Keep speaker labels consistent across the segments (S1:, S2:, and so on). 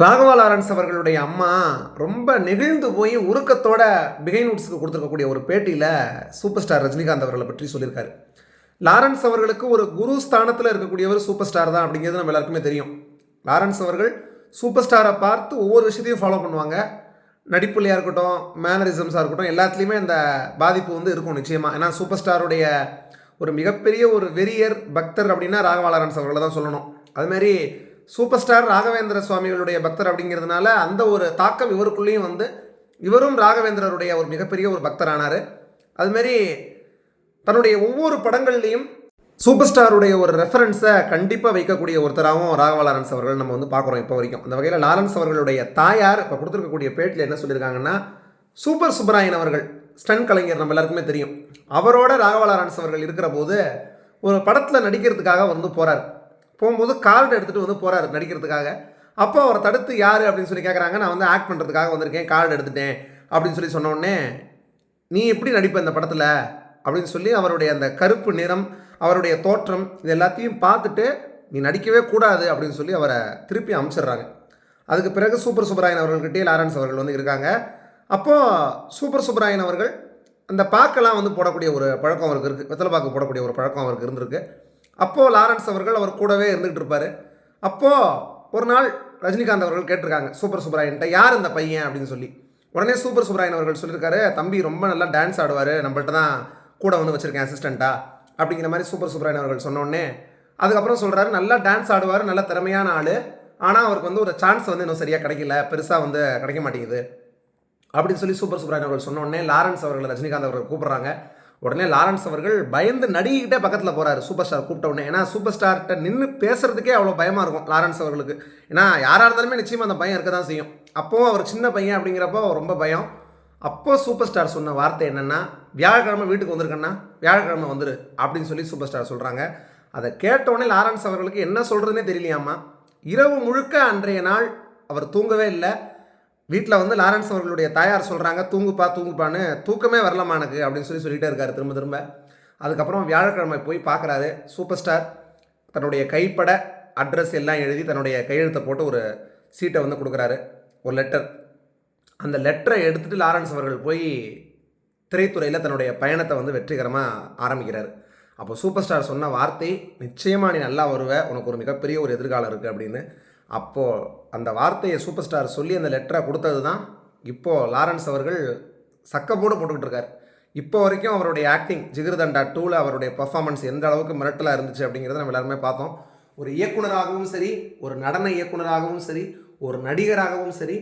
S1: Raghava Lawrence அவர்களுடைய அம்மா ரொம்ப நெகிழ்ந்து போய் உருக்கத்தோட பிகைனூட்ஸுக்கு கொடுத்துருக்கக்கூடிய ஒரு பேட்டியில் சூப்பர் ஸ்டார் ரஜினிகாந்த் அவர்களை பற்றி சொல்லியிருக்காரு. லாரன்ஸ் அவர்களுக்கு ஒரு குரு ஸ்தானத்தில் இருக்கக்கூடியவர் சூப்பர் ஸ்டார் தான் அப்படிங்கிறது நம்ம எல்லாருக்குமே தெரியும். லாரன்ஸ் அவர்கள் சூப்பர் ஸ்டாரை பார்த்து ஒவ்வொரு விஷயத்தையும் ஃபாலோ பண்ணுவாங்க. நடிப்புலையாக இருக்கட்டும் மேனரிசம்ஸாக இருக்கட்டும் எல்லாத்துலேயுமே அந்த பாதிப்பு வந்து இருக்கும் நிச்சயமாக ஏன்னா சூப்பர் ஸ்டாருடைய ஒரு மிகப்பெரிய ஒரு வெறியர் பக்தர் அப்படின்னா ராகவா லாரன்ஸ் அவர்களை தான் சொல்லணும். அதுமாரி சூப்பர் ஸ்டார் ராகவேந்திர சுவாமிகளுடைய பக்தர் அப்படிங்கிறதுனால அந்த ஒரு தாக்கம் இவருக்குள்ளேயும் வந்து இவரும் ராகவேந்திரருடைய ஒரு மிகப்பெரிய ஒரு பக்தரானார். அதுமாரி தன்னுடைய ஒவ்வொரு படங்கள்லையும் சூப்பர் ஸ்டாருடைய ஒரு ரெஃபரன்ஸை கண்டிப்பாக வைக்கக்கூடிய ஒருத்தராகவும் ராகவா லாரன்ஸ் அவர்கள் நம்ம வந்து பார்க்குறோம் இப்போ வரைக்கும். அந்த வகையில் லாரன்ஸ் அவர்களுடைய தாயார் இப்போ கொடுத்துருக்கக்கூடிய பேட்டில் என்ன சொல்லியிருக்காங்கன்னா சூப்பர் சுப்பராயன் அவர்கள் ஸ்டன் கலைஞர் நம்ம எல்லாருக்குமே தெரியும். அவரோட ராகவா லாரன்ஸ் அவர்கள் இருக்கிற போது ஒரு படத்தில் நடிக்கிறதுக்காக வந்து போகிறார் போகும்போது கார்டு எடுத்துகிட்டு வந்து போகிறாரு நடிக்கிறதுக்காக. அப்போ அவரை தடுத்து யார் அப்படின்னு சொல்லி கேட்குறாங்க நான் வந்து ஆக்ட் பண்ணுறதுக்காக வந்திருக்கேன். கார்டு எடுத்துட்டேன் அப்படின்னு சொல்லி சொன்னோடனே நீ எப்படி நடிப்ப இந்த படத்தில்? அப்படின்னு சொல்லி அவருடைய அந்த கருப்பு நிறம் அவருடைய தோற்றம் இது எல்லாத்தையும் பார்த்துட்டு நீ நடிக்கவே கூடாது அப்படின்னு சொல்லி அவரை திருப்பி அனுப்பிச்சிடுறாங்க அதுக்கு பிறகு சூப்பர் சுப்பராயன் அவர்கள்கிட்டயே லாரன்ஸ் அவர்கள் வந்து இருக்காங்க. அப்போது சூப்பர் சுப்பராயன் அவர்கள் அந்த பாக்கெல்லாம் வந்து போடக்கூடிய ஒரு பழக்கம் அவருக்கு இருக்குது வெத்தலை பாக்கு போடக்கூடிய ஒரு பழக்கம் அவருக்கு இருந்திருக்கு. அப்போது லாரன்ஸ் அவர்கள் அவர் கூடவே இருந்துகிட்டு இருப்பார். அப்போது ஒரு நாள் ரஜினிகாந்த் அவர்கள் கேட்டிருக்காங்க சூப்பர் சுப்ராயன்ட்ட யார் இந்த பையன்? அப்படின்னு சொல்லி. உடனே சூப்பர் சுப்பராயன் அவர்கள் சொல்லியிருக்காரு தம்பி ரொம்ப நல்லா டான்ஸ் ஆடுவார் நம்மள்ட்ட தான் கூட வந்து வச்சுருக்கேன் அசிஸ்டண்ட்டா அப்படிங்கிற மாதிரி சூப்பர் சுப்ராயன் அவர்கள் சொன்னோடனே அதுக்கப்புறம் சொல்கிறாரு நல்லா டான்ஸ் ஆடுவார் நல்ல திறமையான ஆள் ஆனால் அவருக்கு வந்து ஒரு சான்ஸ் வந்து இன்னும் சரியாக கிடைக்கல பெருசாக வந்து கிடைக்க மாட்டேங்குது அப்படின்னு சொல்லி சூப்பர் சுப்ராயன் அவர்கள் சொன்னோடனே லாரன்ஸ் அவர்கள் ரஜினிகாந்த் அவர்கள் கூப்பிட்றாங்க. உடனே லாரன்ஸ் அவர்கள் பயந்து நடிகிட்டே பக்கத்தில் போகிறாரு சூப்பர் ஸ்டார் கூப்பிட்ட உடனே. ஏன்னா சூப்பர் ஸ்டார்கிட்ட நின்று பேசுறதுக்கே அவ்வளோ பயமாக இருக்கும் லாரன்ஸ் அவர்களுக்கு. ஏன்னா யாராக இருந்தாலுமே நிச்சயமாக அந்த பயம் இருக்க தான் செய்யும். அப்போவும் அவர் சின்ன பையன் அப்படிங்கிறப்போ ரொம்ப பயம். அப்போ சூப்பர் ஸ்டார் சொன்ன வார்த்தை என்னென்னா வியாழக்கிழமை வீட்டுக்கு வந்திருக்கேன்னா வியாழக்கிழமை வந்துரு அப்படின்னு சொல்லி சூப்பர் ஸ்டார் சொல்கிறாங்க அதை கேட்டவுடனே லாரன்ஸ் அவர்களுக்கு என்ன சொல்கிறதுனே தெரியலையாமா இரவு முழுக்க அன்றைய நாள் அவர் தூங்கவே இல்லை. வீட்டில் வந்து லாரன்ஸ் அவர்களுடைய தாயார் சொல்கிறாங்க தூங்குப்பா தூங்குப்பான்னு தூக்கமே வரலாமா எனக்கு அப்படின்னு சொல்லி சொல்லிகிட்டே இருக்காரு திரும்ப திரும்ப. அதுக்கப்புறம் வியாழக்கிழமை போய் பார்க்குறாரு சூப்பர் ஸ்டார். தன்னுடைய கைப்பட அட்ரஸ் எல்லாம் எழுதி தன்னுடைய கையெழுத்தை போட்டு ஒரு சீட்டை வந்து கொடுக்குறாரு ஒரு லெட்டர். அந்த லெட்டரை எடுத்துகிட்டு லாரன்ஸ் அவர்கள் போய் திரைத்துறையில் தன்னுடைய பயணத்தை வந்து வெற்றிகரமாக ஆரம்பிக்கிறார். அப்போ சூப்பர் ஸ்டார் சொன்ன வார்த்தை நிச்சயமாக நீ நல்லா வருவே உனக்கு ஒரு மிகப்பெரிய ஒரு எதிர்காலம் இருக்குது அப்படின்னு அப்போது அந்த வார்த்தையை சூப்பர் ஸ்டார் சொல்லி அந்த லெட்டரை கொடுத்தது தான் இப்போது லாரன்ஸ் அவர்கள் சக்கப்போடு போட்டுக்கிட்டு இருக்கார். இப்போ வரைக்கும் அவருடைய ஆக்டிங் ஜிகிர்தண்டா டூவில் அவருடைய பர்ஃபார்மன்ஸ் எந்த அளவுக்கு மிரட்டலாக இருந்துச்சு அப்படிங்கிறத நம்ம எல்லாருமே பார்த்தோம். ஒரு இயக்குனராகவும் சரி ஒரு நடன இயக்குனராகவும் சரி ஒரு நடிகராகவும் சரி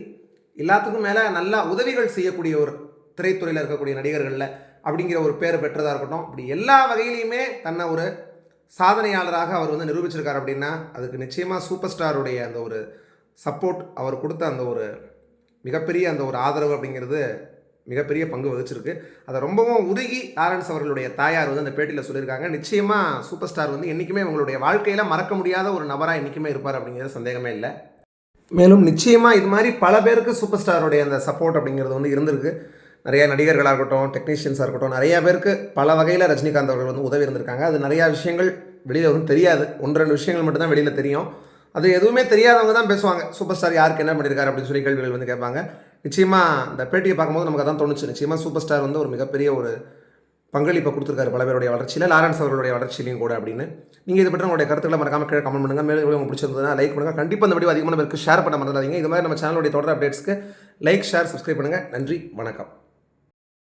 S1: எல்லாத்துக்கும் மேலே நல்லா உதவிகள் செய்யக்கூடிய ஒரு திரைத்துறையில் இருக்கக்கூடிய நடிகர்களில் அப்படிங்கிற ஒரு பேர் பெற்றதாக இருக்கட்டும். இப்படி எல்லா வகையிலையுமே தன்னை ஒரு சாதனையாளராக அவர் வந்து நிரூபிச்சிருக்கார் அப்படின்னா அதுக்கு நிச்சயமாக சூப்பர் ஸ்டாருடைய அந்த ஒரு சப்போர்ட் அவர் கொடுத்த அந்த ஒரு மிகப்பெரிய அந்த ஒரு ஆதரவு அப்படிங்கிறது மிகப்பெரிய பங்கு வகிச்சிருக்கு. அதை ரொம்பவும் உருகி லாரன்ஸ் அவர்களுடைய தாயார் வந்து அந்த பேட்டியில் சொல்லியிருக்காங்க. நிச்சயமாக சூப்பர் ஸ்டார் வந்து என்றைக்குமே உங்களுடைய வாழ்க்கையில் மறக்க முடியாத ஒரு நபராக என்றைக்குமே இருப்பார் அப்படிங்கிறது சந்தேகமே இல்லை. மேலும் நிச்சயமாக இது மாதிரி பல பேருக்கு சூப்பர் ஸ்டாருடைய அந்த சப்போர்ட் அப்படிங்கிறது வந்து இருந்திருக்கு. நிறைய நடிகர்களாக இருக்கட்டும் டெக்னீஷியன்ஸாக இருக்கட்டும் நிறைய பேருக்கு பல வகையில் ரஜினிகாந்த் அவர்கள் வந்து உதவி இருந்திருக்காங்க. அது நிறையா விஷயங்கள் வெளியில் வந்து தெரியாது. ஒன்று ரெண்டு விஷயங்கள் மட்டும்தான் வெளியில் தெரியும். அது எதுவுமே தெரியாதவங்க தான் பேசுவாங்க. சூப்பர் ஸ்டார் யாருக்கு என்ன பண்ணியிருக்காரு அப்படின்னு சொல்லி கேள்விகள் வந்து கேட்பாங்க. நிச்சயமாக இந்த பேட்டியை பார்க்கும்போது நமக்கு அதான் தோணுச்சு. நிச்சயமாக சூப்பர் ஸ்டார் வந்து ஒரு மிகப்பெரிய ஒரு பங்களிப்பை கொடுத்துருக்காரு பல பேருடைய வளர்ச்சியில். லாரன்ஸ் அவர்களுடைய வளர்ச்சியிலையும் கூட அப்படின்னு. நீங்கள் இது பற்றி உங்களுடைய கருத்துக்களை மறக்காம கீழே கமெண்ட் பண்ணுங்கள் மேலும் உங்களுக்கு பிடிச்சிருந்ததுனா லைக் பண்ணுங்கள் கண்டிப்பாக இந்த வீடியோ அதிகமான பேருக்கு ஷேர் பண்ண மறந்துடாதீங்க. இது மாதிரி நம்ம சேனலுடைய தொடர் அப்டேட்ஸ்க்கு லைக் ஷேர் சப்ஸ்கிரைப் பண்ணுங்கள் நன்றி வணக்கம்.